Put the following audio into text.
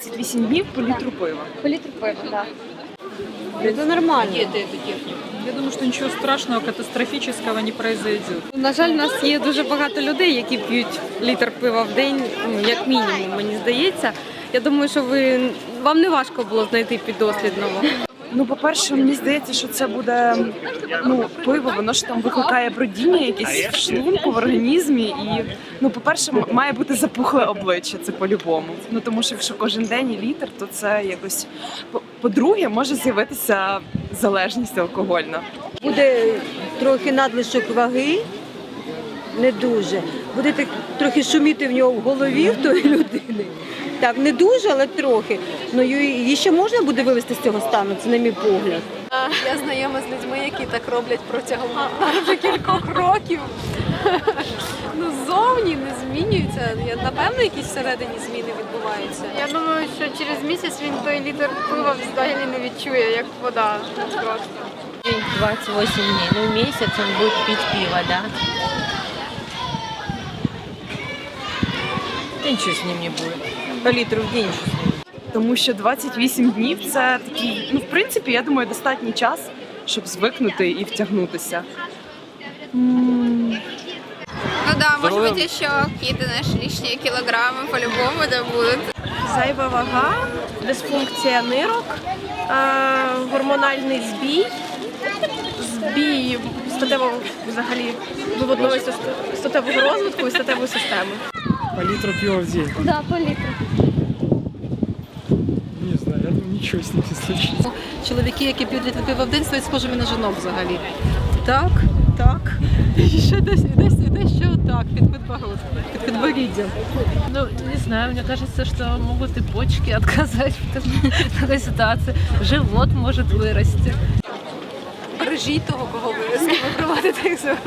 28 днів по літру пива. По літру пива, так. Це нормально. Я думаю, що нічого страшного, катастрофічного не произойдет. На жаль, у нас є дуже багато людей, які п'ють літр пива в день, ну, як мінімум, мені здається. Я думаю, що ви вам не важко було знайти піддослідного. Ну, по-перше, мені здається, що це буде ну, пиво, воно ж там викликає бродіння якесь в шлунку, в організмі. І, ну, по-перше, має бути запухле обличчя, це по-любому. Ну тому що якщо кожен день і літр, то це якось. По- По-друге, може з'явитися залежність алкогольна. буде трохи надлишок ваги, не дуже. Буде трохи шуміти в нього в голові в тої людини. Так, не дуже, але трохи. Ну її ще можна буде вивести з цього стану, це на мій погляд. Я знайома з людьми, які так роблять протягом вже кількох років. Ну, зовні не змінюються. Я- Напевно, якісь всередині зміни відбуваються. Я думаю, що через місяць він той літр пива взагалі не відчує, як вода. Просто. День 28 дней. Ну, месяц он будет пить пиво, да? Да ничего с ним не будет. По литру в день. Тому що 28 днів це такий, ну в принципі, я думаю, достатній час, щоб звикнути і втягнутися. Ну да, может быть еще какие-то наши лишние килограммы по-любому да будут. Зайва вага, дисфункція нирок, е, гормональний збій, збій статевого взагалі виводного статевого розвитку і статевої системи. По литру пива в день. Да, по літру. Не знаю, я думаю, ничего с ним не случится. Чоловіки, які п'ють літр пива в день, стають схожими на жінок взагалі. Так, так. І ще десь, десь, десь ще так, під підбород- під підборіддям. Ну, не знаю, мне кажется, что могут и почки отказать в такой- ситуации. Живот может вырасти. Бережіть того, кого ви з ким ви проводите екзамен.